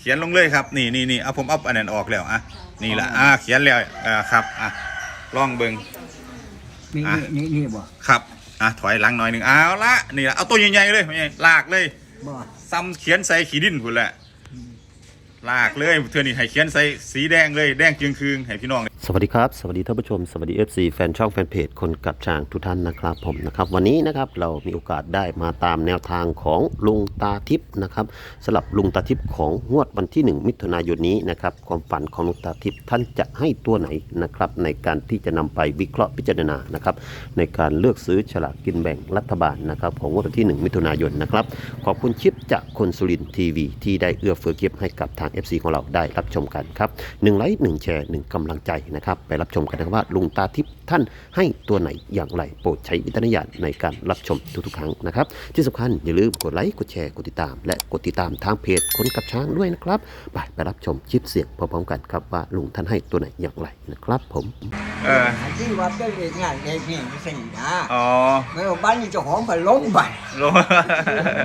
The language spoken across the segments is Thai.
เขียนลงเลยครับ นี่นี่นี่เอาผมเอาอันนั้นออกแล้วอะนี่ละอ่าเขียนแล้วอ่าครับอะลองเบิ่งนี่อะนี่นี่บ่ครับอะถอยหลังหน่อยหนึ่งเอาละนี่ละเอาตัวใหญ่ๆเลยไม่ใช่ลากเลยบ่ซ้ำเขียนใส่ขีดินพุ่นแหละ ลากเลยเทือนี้ให้เขียนใส่สีแดงเลยแดงเกรียงคืงให้พี่น้อง สวัสดีครับ สวัสดีท่านผู้ชม สวัสดี FC แฟนช่องแฟนเพจคนกับช้างทุกท่านนะครับผมนะครับวันนี้นะครับเรามีโอกาสได้มาตามแนวทางของลุงตาทิพย์นะครับสำหรับลุงตาทิพย์ของงวดวันที่ 1 มิถุนายนนี้นะครับความฝันของลุงตาทิพย์ท่านจะให้ตัวไหนนะครับในการที่จะนำไปวิเคราะห์พิจารณานะครับในการเลือกซื้อฉลากกินแบ่งรัฐบาลนะครับของงวดวันที่ 1 มิถุนายนนะครับขอบคุณชิปจากคนสุรินทีวีที่ได้เอื้อเฟื้อเก็บให้กับทาง FC ของเราได้รับชมกันครับหนึ่งไลค์หนึ่งแชร์หนึ่งกำลังใจนะครับ ไปรับชมกันนะครับว่าลุงตาทิพย์ท่านให้ตัวไหนอย่างไรโปรดใช้วิจารณญาณในการรับชมทุกๆครั้งนะครับ ที่สำคัญอย่าลืมกดไลค์กดแชร์กดติดตาม และกดติดตามทางเพจคนกับช้างด้วยนะครับไปไปรับชมคลิปเสียงพร้อมๆกันครับว่าลุงท่านให้ตัวไหนอย่างไรนะครับผมเอออันที่ว่าเป็นเลขงานเลขนี่ไม่ใช่นะอ๋อเมื่อบ้านนี้เจ้าของก็ล้มไปลง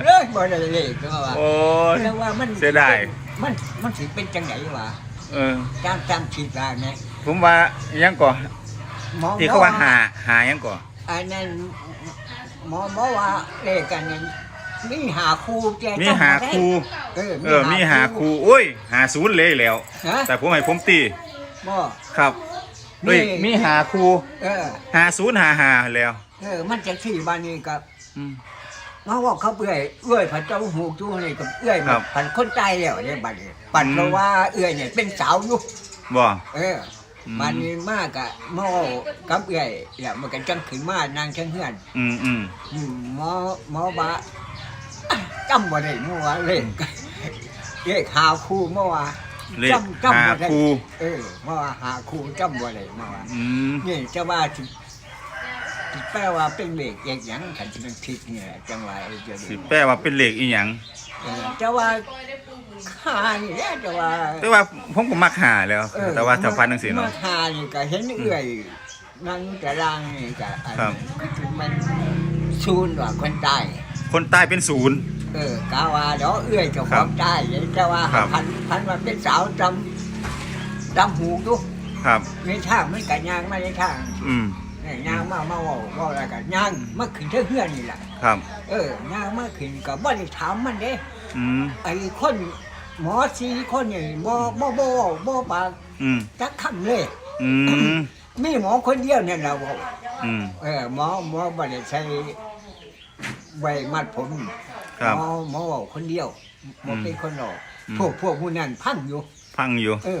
เลยบ่ได้เลขก็ว่าโอ้ยแต่ว่ามันเสียดาย มันมันสิเป็นจังไดวะเออจำจำคิดว่าแม่ผมว่ายังก่อนหมอที่เขาว่าหาหายังก่อนอันนั้นหมอหมอว่าเลขกันนั้นมีหาครูแกมีจำบ่หาได้ครูเออเออ มีหาครูโอ้ย หาศูนย์เลยแล้ว ฮะแต่ผมให้ผมตีบ่ครับเฮ้ยนี่มีหาครูเออ หาศูนย์หาหาแล้ว เออ มันจะที่บ้านนี้กับ อืม มาว่าเขาเอื้อยเอื้อยผัดเจ้าหูจูนี่กับเอื้อยครัมาบผันคนตายแล้วเนี่ยบัดนี้ปัดอืมเพราะว่าเอื้อยเนี่ยเป็นสาวอยู่บ่เอออมบัดนี้มากอะหมอกับเอื้อยเนี่ยมันก็จังขึ้นมานางเชิงเฮือนอืมอืมอืมหมอหมอบ่าอะจำบ่ได้เมื่อวานเลขเลขหาคู่เมื่อวานเลขจำจำหาบ่ได้ครูเออเมื่อวานหาคู่จำบ่ได้เมื่อวานอืมนี่จะว่าสิสิ แปลว่าเป็นเลขเอกหยังขันสิเป็นผิดเนี่ยจังว่าไอ้เจ้าสินี่แปลว่าเป็นเลขอีหยังเออจะว่าข้านี่แหละจะว่าแต่ว่าผมก็มักหาแล้ว เออแต่ว่าถ้าพันจังซี่เนาะมาข้านี่ก็เห็นเอื่อยนั่งกระล่างนี่ก็อันครับ มันชูนว่าคนตายคนใต้เป็นศูนย์ เออกาว่าเดี๋ยวเอื่อยเจ้าขครัอบงตายจะว่าครับ พันพันว่าเป็นสาวจำจำหูดูครับ ในทางมันกัยางมาในทาง อืม เนี่ยยางมามาเว่าเว่าอะไรกันยางมาขึ้นเท่าเฮือนนี่แหละครับ เออย่างมาขึ้นก็บ่ได้ถามมันเด้อืม ไอ้คนหมอสีคนนี่บ่บ่บ่บ่ปากอืม จักคำเลย อืม มีหมอคนเดียวเนี่ยเราบอกอืม เออหมอหมอบ่ได้ใช้ใบมัดผมครับ หมอหมอเว้าคนเดียวหมออืมเป็นคนหลอกอืม พวกพวกผู้นั้นพังอยู่ฟังอยู่ เออ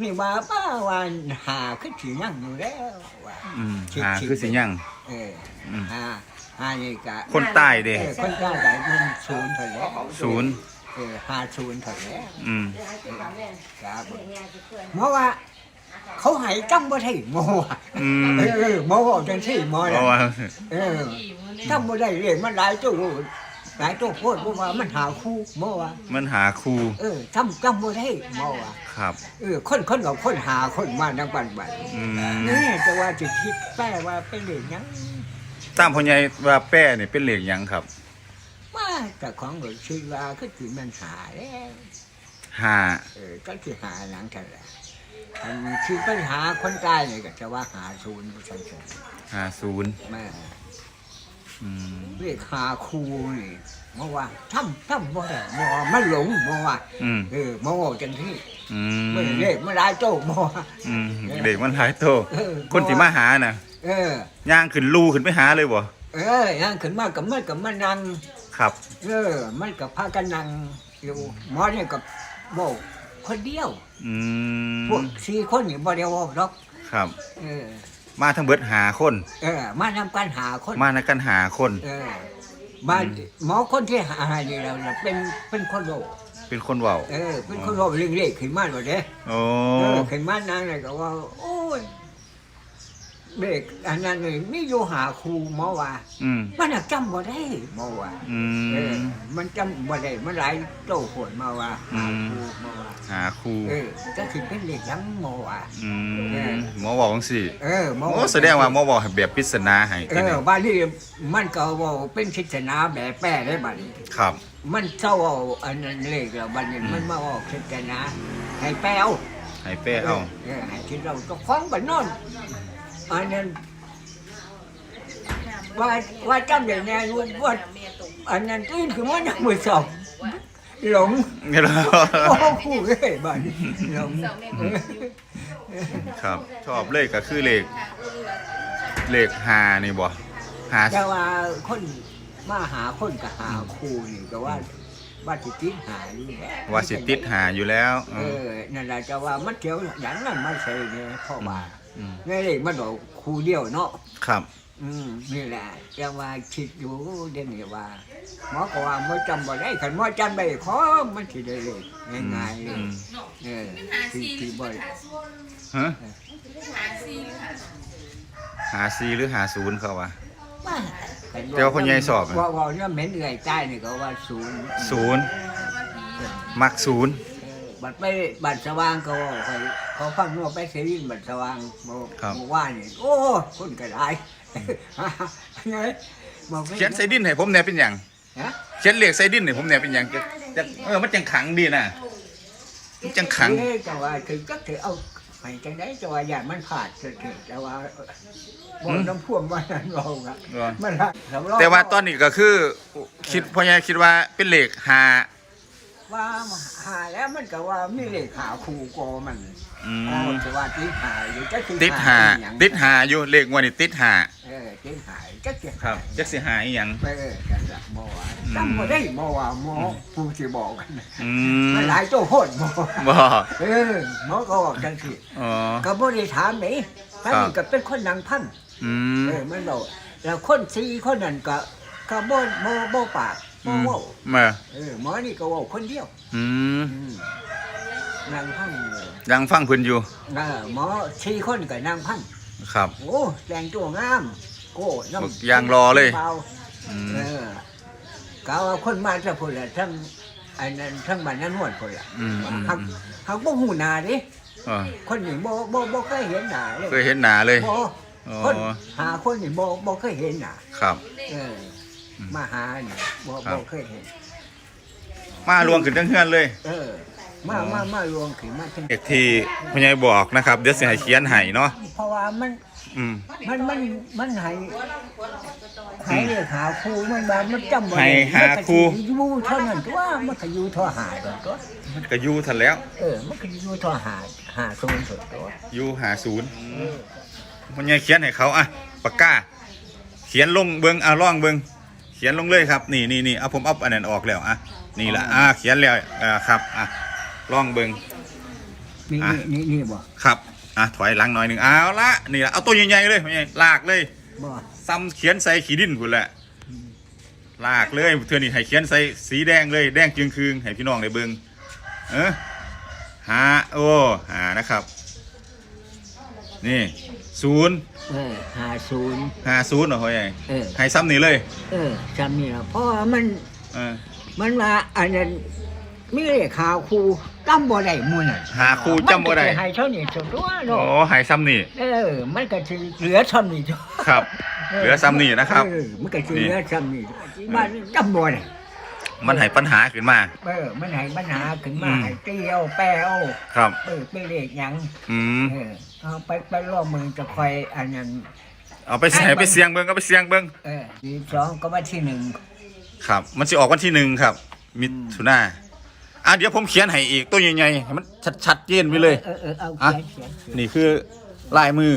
นี่ว่าป้าวันหาขึ้นสิยังอยู่แล้วว่าอืมหาคือสิยังเอออืมหาหานี่ก็คนใต้เด้เออคนใต้ก็มันศูนย์เท่าแล้วศูนย์เออหาศูนย์เท่าแล้วอืมครับหมอว่า เขาใหายจำบ่ได้หมอว่าอืมเออหมอบอกจังซี่หมอเพน่ะราะว่า เออจำบ่ได้เลยมันหลายตัว หลายตัวโพดเพราะว่ามันหาคู่หมอว่ามันหาครูเออจำจำบ่ได้หมอว่าครับ เออคนคนกับคนหาคนมาทั้งบ้านบ้านอืมนี่จะว่าจะคิดแป้ว่าเป็นเรื่องหยังตามพ่อใหญ่ว่าแป้นี่เป็นเลขหยังครับว่าแต่ของหลวงชื่อว่าก็คือมันหาแล้วหาเออก็คือหาหลังกันแหละอันคือปัญหาคนตายเนี่ยก็จะว่าหาศูนย์ผู้ชายหาศูนย์ แม่ อืมเรียกหาครูนี่เมื่อว่าทำทำบ่ได้เมื่อว่ามันหลงเมื่อว่าอืมเออเมื่อว่าจังที่อืเมื่อมเรียกเมื่อไรโตเมื่อว่าอืมเด็กมันหลายโตเออคนที่มาหาน่ะเออ ย่างขึ้นลูขึ้นไปหาเลยบ่เออยังขึ้นมากับมันกับมันนั่ง ครับ เออ มันกับพากันนั่งอยู่หมอเนี่ยกับบอกคนเดียว อืมพวกสี่คนนี่บ่ได้บอกหรอก ครับ เออ มาทั้งเบิดหาคน เออ มาทำการหาคน มาในกันหาคน เออมาหมอคนที่หาเนี่ยเราน่ะเป็นเป็นคนโลกเป็นคนเว้าเออ เป็นคนบอกเรื่องเลขขึ้นมาหมดเด้โอ้ เออขึ้นมานางเลยก็ว่า โอ้ย เลขอันนั้นเลยไม่อยู่หาครูหมอว่า อืม มันน่ะจำบ่ได้หมอว่าอืเออม มันจำบ่ได้มันหลายโตผลมาว่าอืหามครูมาว่า หาครูเออก็คือเป็นเลขยังหมอว่า อืเออ มหมอบอกจังซี่เออหมอโอ้แสดงว่าหมอบอกให้แบบปริศนาให้เอทีอนี้บ้านนี้มันก็เว่าเป็นคิดชนะแบบแป้ได้บัดนี้ ครับ มันเศร้าเอาอันนั้นเลขแล้วบัดนี้มันมาเอาคิดชนะให้แป้วให้แป้เอา เออให้คิดเราก็ฟ้องบัดนอน อันนั้นว่าว่าจำได้แน่รู้ว่าอันนั้นตื่นคือมันยังมือสองหลงเนี่ยเหรอโอ้โหเอ้ยบัดนี้หลงครับ ชอบเลขก็คือเลข เลขหานี่บ่หาแต่ว่าคนมาหาคนกับหาครูนี่ก็ว่าว่าสิติดหาอยู่แหละว่าสิติดหาอยู่แล้ว เออนั่นแหละจะว่ามันเกี่ยวอย่างนั้นไม่ใช่เนี่ยพ่อว่า มนี่เลยมันบอกครูเดียวเนาะครับ อืมนี่แหละจะว่าคิดอยู่เดี๋ยวนี้ว่าหมอก็ว่าไม่จำบ่ได้ขันหมอจำได้ขอมันสิได้เลยง่ายๆเลยอืม เออที่ที่บ่ได้ฮะหาซีหรือหาศูนย์เขาวะเดี๋ยวคนใหญ่สอบอะ ว่าว่าเนี่ยเหม็นเอื่อยใต้นี่ก็ว่าศูนย์ศูนย์มักศูนย์เออ บัดไปบัดสว่างก็ว่าเขาเขาฟังนัวไปเสวินบัดสว่างบอกบอกว่านี่โอ้คนก็ได้ไงบอกว่าเขียนใส่ดินให้ผมแหน่เป็นหยังฮะเขียนเลขใส่ดินให้ผมแหน่เป็นหยังจะจะเออมันจังขังดีน่ะมันจังขัง เอ้ยแต่ว่าคือก็ถือเอาไปจังได้แต่ว่าอย่ามันผ่านเถิดๆแต่ว่าบนน้ำพ่วงว่านั้นเราอะเหรอมันละสำรองแต่ว่าตอนนี้ก็คือ คิดพ่อใหญ่คิดว่าเป็นเลขหา ว่าหาแล้วมันก็ว่ามีเลขหาครูโกมันอืเอามแต่ว่าติดหายอยู่จะคือติดหาหยังติดหาอยู่เลขงวดนี่ติดหาเออติดหายจะเก็บครับจักสิหาอีหยัง เออกันละบ่ว่าจำบ่ได้บ่ว่าหมอผู้สิบอกกันนะอืมัมนหลายโตโหดบ่บ่เออหมอก็บอกจังซี่อ๋อ ก็บ่ได้ถามไหนท่านครับนี่ก็เป็นคนนังพันอืม เออมันบอกแล้วคนสี่คนนั้นก็ก็บ่บ่บ่ปาก บ่เว้ามาเออหมอนี่ก็เว้าคนเดียว อืมอืมนางพันยังฟังเพิ่นอยู่ เออหมอสี่คนก็นางพันครับ โอ้แต่งตัวงาม โก้น้ำบักยางรอเลยเบาอืมเออก็เอาคนมาจะพูดละทั้งอันนั้นทั้งบ้านนั้นหวดพูดละอืมอืมหักอืมหักบ่หูหน้าดิเออคนนี่บ่บ่บ่เคยเห็นหน้าเลยเคยเห็นหน้าเลยบ่อ๋อคนหาคนนี่บ่บ่เคยเห็นหน้าครับ เออ มาหานี่บ่ครับ บ่เคยเห็น มาลวงขึ้นทั้งเฮือนเลย เออ มาอ๋อมามารวมขึ้นมาถึงเอกที่พ่อใหญ่บอกนะครับ เดี๋ยวสิให้เขียนให้เนาะเพราะว่ามันอืม มันมันมันให้ให้เรียกหาครูมันบามันจำบ่ให้ได้หาครู มันก็สิอยู่เท่านั้นตัวมันก็อยู่เท่าหาตัวตัวมันก็อยู่ทันแล้วเออ มันก็อยู่เท่าหาหาศูนย์สุดตัวอยู่หาศูนย์เออพ่อใหญ่เขียนให้เขาอะปากกาเขียนลงเบิ่งอะร่องเบิ่งเขียนลงเลยครับ นี่นี่นี่เอาผมเอาอันนั้นออกแล้วอะนี่ละอะเขียนแล้วอ่าครับอะร่องเบิ่งนี่อะนี่นี่นี่บ่ครับอะถอยหลังหน่อยหนึ่งเอาละนี่ละเอาตัวใหญ่ๆเลยพ่อใหญ่ลากเลยบ่ซ้ำเขียนใส่ขีดินพุ่นแหละลากเลยเทื่อนี้ให้เขียนใส่สีแดงเลยแดงจึงคืงให้พี่น้องได้เบิ่งเออหาโอ้หานะครับ นี่ ศูนย์เออหาศูนย์หาศูนย์เหรอพ่อใหญ่เออ ให้ซ้ำนี่เลยเออจำนี่ล่ะเพราะว่ามันเออมันมาอันนั้นมีเลขหาครูจำบ่ได้หมู่นั่นหาครูจำบ่ได้มันก็สิให้เท่านี้สุดตัวโอ้เนาะให้ซ้ำนี่เออ มันก็สิเหลือเท่านี้จ้ะครับ เหลือซ้ำนี่นะครับ เออมันก็สิเหลือเท่านี้มันจำบ่ได้ มันให้ปัญหาขึ้นมา เออมันให้ปัญหาขึ้นมาอืม ให้เตี้ยวแป้วครับ เออไปเลขหยังอืมเออ เอาไปไปล่อมือจะคอยอันนั้น เอาไปใส่ไปเสียงเบิ้งเอาไปเสียงเบิ้งเออทีสองก็วันที่หนึ่งครับ มันจะออกวันที่หนึ่งครับ มิถุนาอะเดี๋ยวผมเขียนให้อีกตัวใหญ่ๆให้มันชัดๆเจนไปเลยเออเออเอาอะเขียนเขียนเขียนนี่คือลายมือ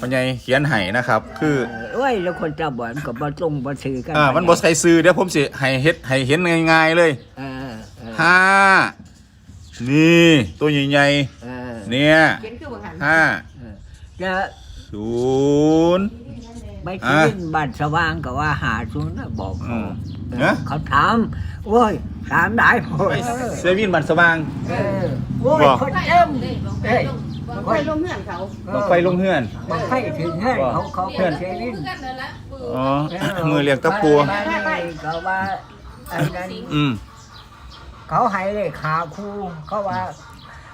พ่อใหญ่เขียนให้นะครับ คือเออโอ้ยแล้วคนจะบ่นก็บ่ตรงบ่ซื้อกันอ่ามันบ่ใส่ซื้อเดี๋ยวผมสิให้เฮ็ดให้เห็นง่ายๆเลยเออเออห้านี่ ตัวใหญ่เออๆ เนี่ยเขียนคือว่าหันห้าเออจะศูนย์ไม่อะคิดบ้านสว่างก็ว่าหาศูนย์น่ะบอกอืเขามเออนะ เขาถามโอ้ยถามได้หมดเซวินบันสว่าง เออโอ้ยบ่คนเต็มเอ้ยบอกไปลงเงื่อนเขาบังไฟลงเฮือนบังไฟถึงให้เขาเขาเพื่เป็อนนเซรินกันนั่นละอ๋อ มือเรียกตะปัวบ้านนี้เขาว่าอันนั้นอืมเขาให้เลยขาคูเขาว่า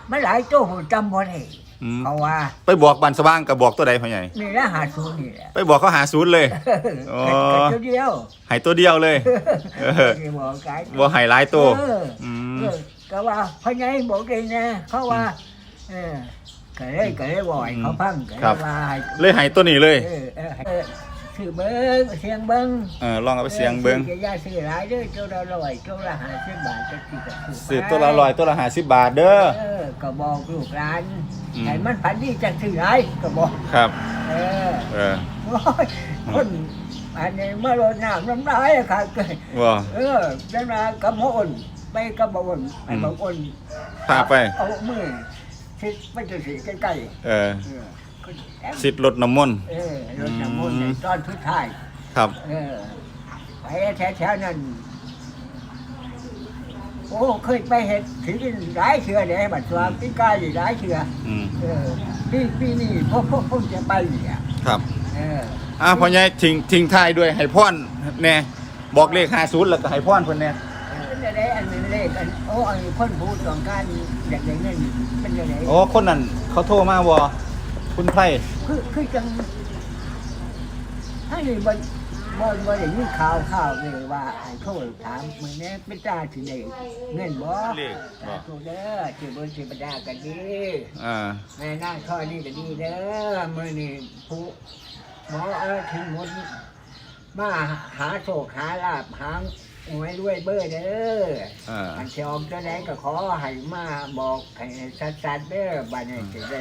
ไม่หลายโจ้ผมจำบ่ได้อืม เขาว่าไปบอกบันสว่างกับบอกตัวใดพ่อใหญ่ นี่รหัสศูนย์นี่แหละไปบอกเขาหาศูนย์เลยอ๋อกันเจ้าเดียวใหายตัวเดียวเลย เออที่บอกกันบ่ใหายหลายตัว เอออืม เออก็ว่าพ่อใหญ่บอกเองนะเขาว่าเออก็เลยก็เลยบ่อยเขาพังก็ครัเลยบ ว่าให้ เลยใหายตัวนี้เลย เออเออเออ ชื่อเบิ้งเสียงเบิ้งเออลองเอาไปเสียงเบิ้งจะยาซื้อหลายเด้อเจ้าละร้อยเจ้าละห้าสิบบาทจะสิบสืบตัวละร้อยตัวละห้าสิบบาทเด้อเออก็บอกลูกหลานอืมให้มันพันดีจะซื้อหลายก็บอกครับ เออเออโอ้ยคนอันนี้เมื่อรดน้ำน้ำลายอะค่ะเกิดว่าเออเดินมากระโมอนไปกระโมอนไปบางอนพาไปเอามือชิดไปจะสีใกล้เออๆเออก็แอบ สิทธิ์ลดน้ำมนต์เออรถน้ำมนต์ในตอนทุดท้าย ครับ เออ ไปแถวๆนั้น โอ้เคยไปเห็ดถึงหลายเชือเลยบัดสวามพี่กายหลายเชืออืมเออพี่พี่นี่พวกพวกพวกจะไปเนี่ยครับ เอออ่าพ่อใหญ่ทิ้งทิ้งท้ายด้วยให้พรแน่บอกเลขห้าศูนย์แล้วก็ให้พรเพิ่นแน่เป็นจะได้อันเป็นเลขอันโอ้อันคนพูดต้องการอยากได้เงินเป็นจะได้โอ้คนนั้นเขาโทรมาบ่ คุณไพรคือคือจังถ้านี่มันมันมันอย่างนี้ข่าวข่าวเลยว่าไอ้เขาถามมึงเนี่ยเป็นจ้าถึงไหนเงินบ่เลขบ่ ถูกเด้อถือบนถือประดากันดีอ่า แม่นั่งท่อนี่ก็ดีเด้อมื่อนี่ผู้หมอเออถึงหมดมาหาโศกหาลาบหาหวยด้วยเบอร์เด้ออ่า อันเชียมจะได้ก็ขอให้มาบอกให้ชัดๆเด้อบ้านนี้จะได้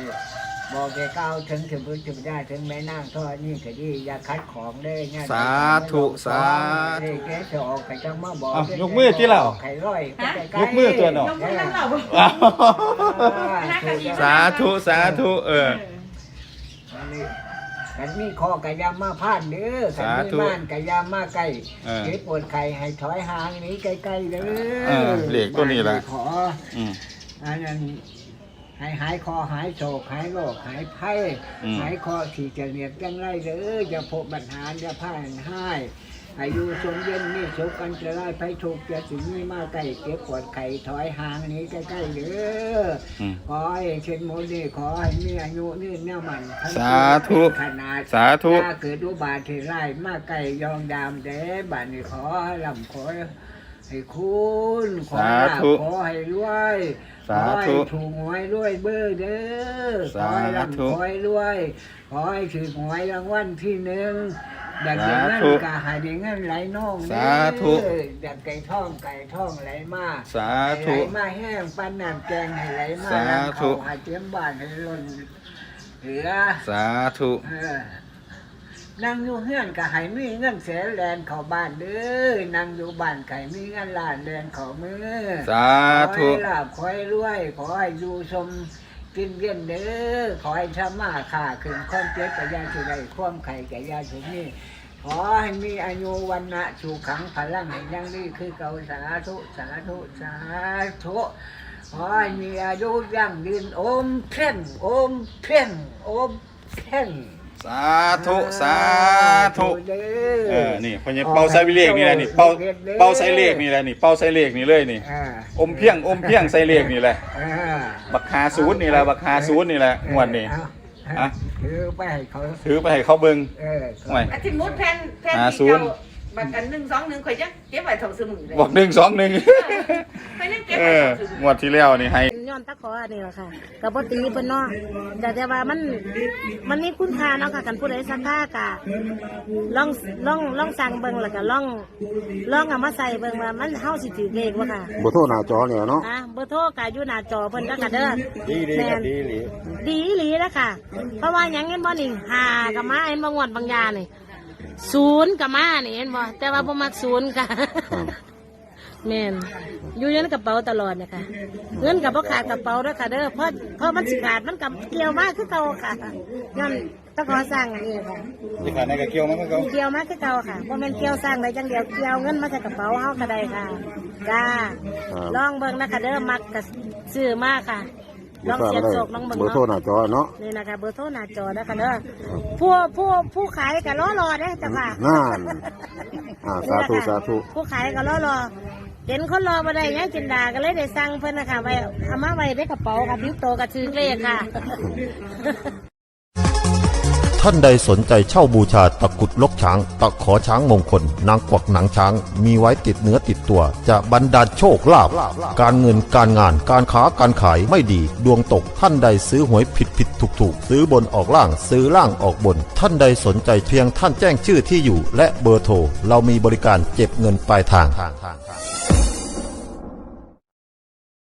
บอกแกก้าวถึงถึงพุทธเจ้าถึงแม่นางทอดนี่ก็ดีอย่าคัดของเด้อเนี่ยสาธุสาธุเด้แกจะออกใครจังมาบอกอ้าวยกมือที่เราใครร้อยไปไกลๆยกมือตัวหนอลงมือนั่งเราอ้าวเออสาธุสาธุเอออันนี้กันมีคอกะยามาพานเด้อกันสามีธุม่านกะยามาใกล้เออเจ็บปวดไข่ให้ถอยห่างหนี้ใกล้ๆเด้อเออเลขตัวนี้ล่ะ ขออืม อันนั้น ให้หายคอหายโศกหายโรคหายไข้อืม หายคอที่จะเหนียดจังไรเด้ออย่าพบปัญหาอย่าพ่ายให้อายุสมเย็นนี่สุขกันจะได้ไปถูกจะสิ่งนี้มาใกล้เจ็บปวดไข่ถอยห่างหนี้ใกล้ๆเด้ออืม ขอให้เช่นโมนี่ขอให้มีอายุยืนแน่มันทั้งสาธุ ขนาด สาธุ ถ้าเกิดอุบาทที่ไร่มาไก่ยองดามเด้บานนี้ขอให้ลำขอให้คุณขอให้ลาภขอให้รวย สาธุ ขอให้ถูกหวยรวยเบอร์เด้อขอให้สาธุลำขอให้รวยขอให้ถือหวยรางวัลที่หนึ่งอยากได้เงินสาธุกะหายได้เงินไหลน่องเด้อสาธุอยากไก่ท่องไก่ท่องไหลมาสาให้ไหลธุมาแห้งปั้นน้ำแกงให้ไหลมาสาธุ น้ำเขาให้เตรียมบ้านให้ล้นเหลือสาธุ เออ นั่งอยู่เฮือนก็ให้มีเงินแสนแลนเข้าบ้านเด้อนั่งอยู่บ้านไก่มีเงินล้านแลนเข้ามือสาขอธุให้ลาบขอให้รวย ขอให้อยู่ชมกินเย็นเด้อขอให้ทำมาค่าขึ้นความเจ็บกับยาสุได้ความไข่กับยาสุนี่ขอให้มีอายุวันนะชูขังพลังให้ยังนี้คือเก่าสาธุสาธุสาธุขอให้มีอายุยั่งยืนโอมเพ่งโอมเพ่งโอมเพ่ง สาธุสาธุเด้เออนี่พ่อใหญ่เป่าใส่เลขนี่แหละนี่เป่าเป่าใส่เลขนี่แหละนี่เป่าใส่เลขนี่เลยนี่อ่าอมเพียงอมเพียงใส่เลขนี่แหละอ่าบักหาศูนย์นี่แหละบักหาศูนย์นี่แหละงวดนี้เอาอะถือไปให้เขาถือไปให้เขาเบิ่งเออห่วยอาทิตย์มุดแผ่นแผ่นหาที่ศูนย์เก่าบักกันหนึ่งสองหนึ่งข่อยจะเก็บไว้เท่าสมุนเลยบอกหนึ่งสองหนึ่งข่อยยังเก็บเอไว้อเท่าสมุนงวดที่แล้วนี่ให้ ย้อนตะขออันนี้แหละค่ะกับปตีเพิ่นเนาะแต่แต่ว่ามันมันมีคุณค่าเนาะค่ะกันผู้ใดสักค่ากะลองลองลองสั่งเบิ่งแล้วก็ลองลองเอามาใส่เบิ่งว่ามันเฮาสิถือเลขบ่ค่ะบ่โทษหน้าจอเนี่ยเนาะอะเบอร์โทรก็อยู่หน้าจอเพิ่นแล้วก็เด้อดีดีแม่นดีหลีดีอีหลีแล้วค่ะ เพราะว่าหยังเห็นบ่นี่หากับมาเห็นบ่งวดบางยานี่ศูนย์กับมานี่เห็นบ่แต่ว่าบ่มักศูนย์ค่ะ แม่นอยู่ในกระเป๋าตลอดนะคะเงินกับพ่ขาดกระเป๋าด้วยค่ะเด้อเพราะเพราะมันสิขาดมันกับเกี่ยวมากคือเก่าค่ะย้อนตะขอสร้างอันนี้ค่ะที่ขาดในกระเกียวมันก็เขาเกี่ยวมากคือเก่าค่ะบ่แม่นเกี่ยวสร้างได้จังเดียวเกี่ยวเงินมาจากกระเป๋าเฮาก็ได้ค่ะจ้าลองเบิ่งนะคะเด้อมักก็ซื้อมากค่ะลองเสียบโศกลองเบิ่งเบอร์โทรหเนาะน้าจอเนาะนี่นะคะเบอร์โทรหน้าจอนะคะเด้อผู้ผู้ผู้ขายก็รอรอเด้อจ้ะค่ะนั่นอ่าสาธุสาธุผู้ขายก็รอรอ เห็นคนรอมาได้ยังจินดาก็เลยได้สั่งเพิ่นนะคะไว้เอามาไว้ในกระเป๋าค่ะทิ้งโตกับชื่อเลขค่ะ ท่านใดสนใจเช่าบูชาตะกรุดลกช้าง ตะขอช้างมงคล นางกวักหนังช้าง มีไว้ติดเนื้อติดตัว จะบรรดาลโชคลาภการเงินการงานการค้าการขายไม่ดี ดวงตกท่านใดซื้อหวยผิดผิดถูกถูกซื้อบนออกล่างซื้อล่างออกบน ท่านใดสนใจเพียงท่านแจ้งชื่อที่อยู่ และเบอร์โทรเรามีบริการเก็บเงินปลายทาง